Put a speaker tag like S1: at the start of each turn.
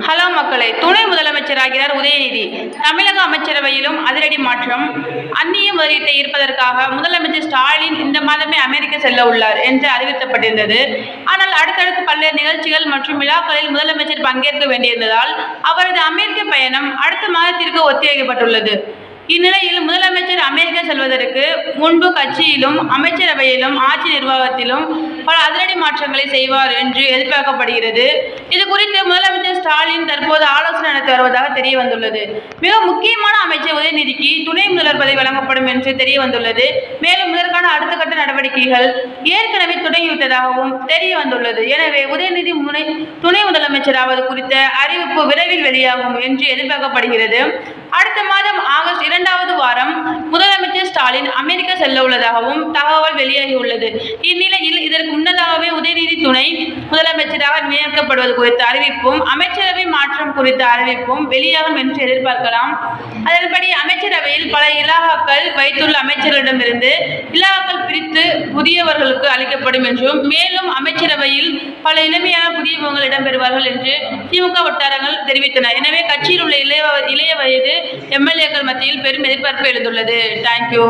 S1: Hello மக்களே துணை முதலமைச்சராகிறார் உதயநிதி. தமிழக அமைச்சரவையிலும் அதிரடி மாற்றம் அந்நிய முதலீட்டை ஈர்ப்பதற்காக முதலமைச்சர் ஸ்டாலின் இந்த மாதமே அமெரிக்க செல்ல உள்ளார் என்று அறிவிக்கப்பட்டிருந்தது. ஆனால் அடுத்தடுத்து பல்வேறு நிகழ்ச்சிகள் மற்றும் விழாக்களில் முதலமைச்சர் பங்கேற்க வேண்டியிருந்ததால் அவரது அமெரிக்க பயணம் அடுத்த மாதத்திற்கு ஒத்திவைக்கப்பட்டுள்ளது. இந்நிலையில் முதலமைச்சர் அமெரிக்கா செல்வதற்கு முன்பு கட்சியிலும் அமைச்சரவையிலும் ஆட்சி நிர்வாகத்திலும் பல அதிரடி மாற்றங்களை செய்வார் என்று எதிர்பார்க்கப்படுகிறது. இது குறித்து முதலமைச்சர் ஸ்டாலின் தற்போது ஆலோசனை நடத்தி வருவதாக தெரிய வந்துள்ளது மிக முக்கியமான அமைச்சர் உதயநிதிக்கு துணை முதல்வர் பதவி வழங்கப்படும் என்று தெரிய வந்துள்ளது மேலும் இதற்கான அடுத்த கட்ட நடவடிக்கைகள் ஏற்கனவே தொடங்கிவிட்டதாகவும் தெரிய வந்துள்ளது. எனவே உதயநிதி முனை துணை முதலமைச்சராவது குறித்த அறிவிப்பு விரைவில் வெளியாகும் என்று எதிர்பார்க்கப்படுகிறது. அடுத்த மாதம் ஆகஸ்ட் இரண்டாவது வாரம் முதலமைச்சர் ஸ்டாலின் அமெரிக்கா செல்ல உள்ளதாகவும் தகவல் வெளியாகியுள்ளது. இந்நிலையில் இதற்கு முன்னதாகவே உதய துணை முதலமைச்சராக நியமிக்கப்படுவது குறித்த அறிவிப்பும் அமைச்சரவை மாற்றம் குறித்த அறிவிப்பும் வெளியாகும் என்று எதிர்பார்க்கலாம். அதன்படி அமைச்சரவையில் பல இலாகாக்கள் வைத்துள்ள அமைச்சர்களிடமிருந்து இலாகாக்கள் பிரித்து புதியவர்களுக்கு அளிக்கப்படும் என்றும் மேலும் அமைச்சரவையில் பல இளமையான புதிய முகங்கள் இடம்பெறுவார்கள் என்று திமுக வட்டாரங்கள் தெரிவித்தனர் எனவே கட்சியில் உள்ள இளைய இளைய வயது எம்எல்ஏக்கள் மத்தியில் பெரும் எதிர்பார்ப்பு எழுந்துள்ளது. தேங்க்யூ